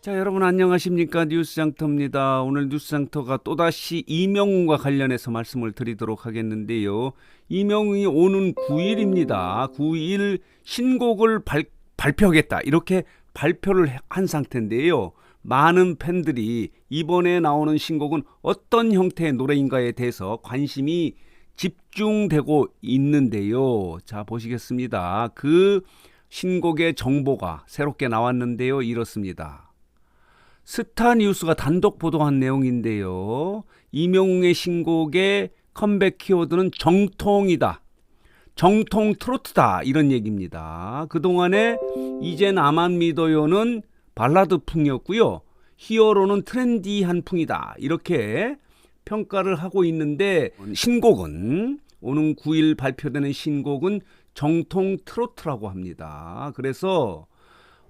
자 여러분 안녕하십니까 뉴스장터입니다. 오늘 뉴스장터가 또다시 이명웅과 관련해서 말씀을 드리도록 하겠는데요. 이명웅이 오는 9일입니다. 9일 신곡을 발, 발표하겠다 이렇게 발표를 한 상태인데요. 많은 팬들이 이번에 나오는 신곡은 어떤 형태의 노래인가에 대해서 관심이 집중되고 있는데요. 자 보시겠습니다. 그 신곡의 정보가 새롭게 나왔는데요. 이렇습니다. 스타 뉴스가 단독 보도한 내용인데요. 이명웅의 신곡의 컴백 키워드는 정통이다. 정통 트로트다. 이런 얘기입니다. 그동안에 이제 나만 믿어요는 발라드 풍이었고요. 히어로는 트렌디한 풍이다. 이렇게 평가를 하고 있는데 신곡은 오는 9일 발표되는 신곡은 정통 트로트라고 합니다. 그래서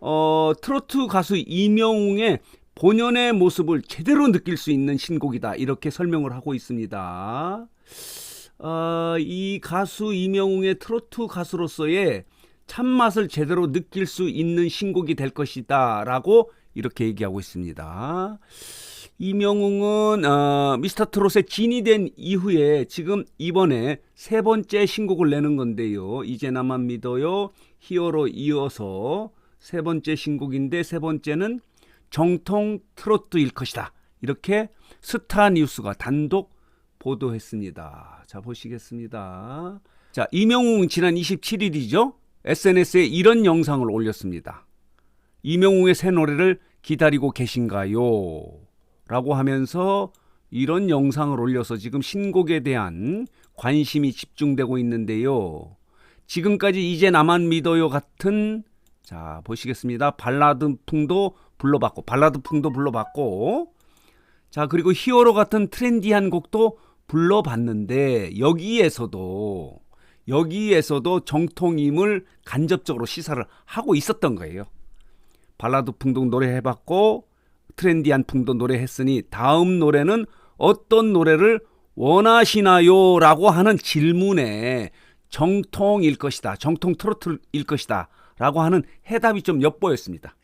어, 트로트 가수 이명웅의 본연의 모습을 제대로 느낄 수 있는 신곡이다. 이렇게 설명을 하고 있습니다. 어, 이 가수 이명웅의 트로트 가수로서의 참맛을 제대로 느낄 수 있는 신곡이 될 것이다. 라고 이렇게 얘기하고 있습니다. 이명웅은 어, 미스터 트롯의 진이 된 이후에 지금 이번에 세 번째 신곡을 내는 건데요. 이제 나만 믿어요. 히어로 이어서 세 번째 신곡인데 세 번째는 정통 트로트일 것이다. 이렇게 스타 뉴스가 단독 보도했습니다. 자, 보시겠습니다. 자, 이명웅 지난 27일이죠. SNS에 이런 영상을 올렸습니다. 이명웅의 새 노래를 기다리고 계신가요? 라고 하면서 이런 영상을 올려서 지금 신곡에 대한 관심이 집중되고 있는데요. 지금까지 이제 나만 믿어요 같은 자 보시겠습니다. 발라드 풍도 불러봤고 발라드 풍도 불러봤고 자 그리고 히어로 같은 트렌디한 곡도 불러봤는데 여기에서도 여기에서도 정통임을 간접적으로 시사를 하고 있었던 거예요. 발라드 풍도 노래해봤고 트렌디한 풍도 노래했으니 다음 노래는 어떤 노래를 원하시나요? 라고 하는 질문에 정통일 것이다. 정통 트로트일 것이다. 라고 하는 해답이 좀 엿보였습니다.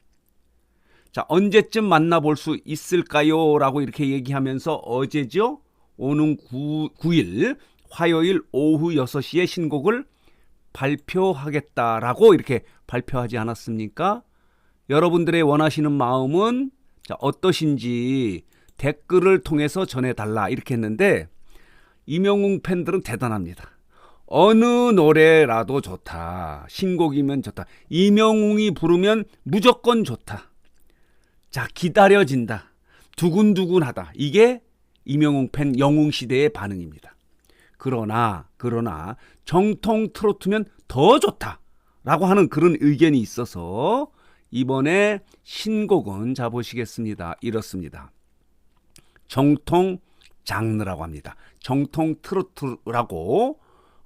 자, 언제쯤 만나볼 수 있을까요? 라고 이렇게 얘기하면서 어제죠? 오는 9, 9일 화요일 오후 6시에 신곡을 발표하겠다라고 이렇게 발표하지 않았습니까? 여러분들의 원하시는 마음은 자, 어떠신지 댓글을 통해서 전해달라 이렇게 했는데 이명웅 팬들은 대단합니다. 어느 노래라도 좋다. 신곡이면 좋다. 이명웅이 부르면 무조건 좋다. 자, 기다려진다. 두근두근하다. 이게 이명웅 팬 영웅 시대의 반응입니다. 그러나 그러나 정통 트로트면 더 좋다. 라고 하는 그런 의견이 있어서 이번에 신곡은 자 보시겠습니다. 이렇습니다. 정통 장르라고 합니다. 정통 트로트라고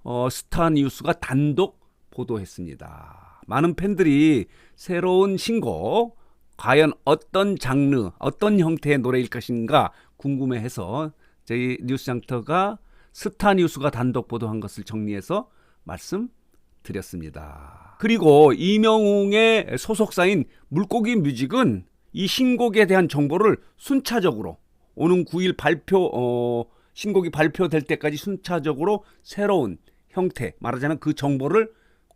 어, 스타 뉴스가 단독 보도했습니다. 많은 팬들이 새로운 신곡 과연 어떤 장르, 어떤 형태의 노래일 것인가 궁금해해서 저희 뉴스장터가 스타 뉴스가 단독 보도한 것을 정리해서 말씀드렸습니다. 그리고 이명웅의 소속사인 물고기 뮤직은 이 신곡에 대한 정보를 순차적으로 오는 9일 발표 어, 신곡이 발표될 때까지 순차적으로 새로운 형태 말하자면 그 정보를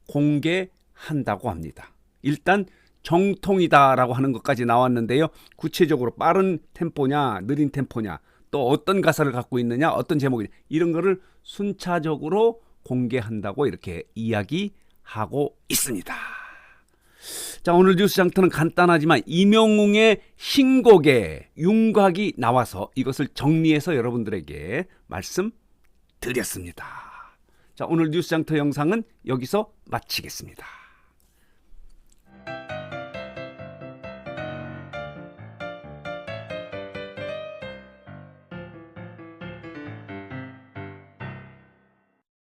공개한다고 합니다. 일단 정통이다라고 하는 것까지 나왔는데요. 구체적으로 빠른 템포냐, 느린 템포냐, 또 어떤 가사를 갖고 있느냐, 어떤 제목이냐 이런 거를 순차적으로 공개한다고 이렇게 이야기하고 있습니다. 자, 오늘 뉴스 장터는 간단하지만 이명웅의 신곡에 윤곽이 나와서 이것을 정리해서 여러분들에게 말씀드렸습니다. 자, 오늘 뉴스 장터 영상은 여기서 마치겠습니다.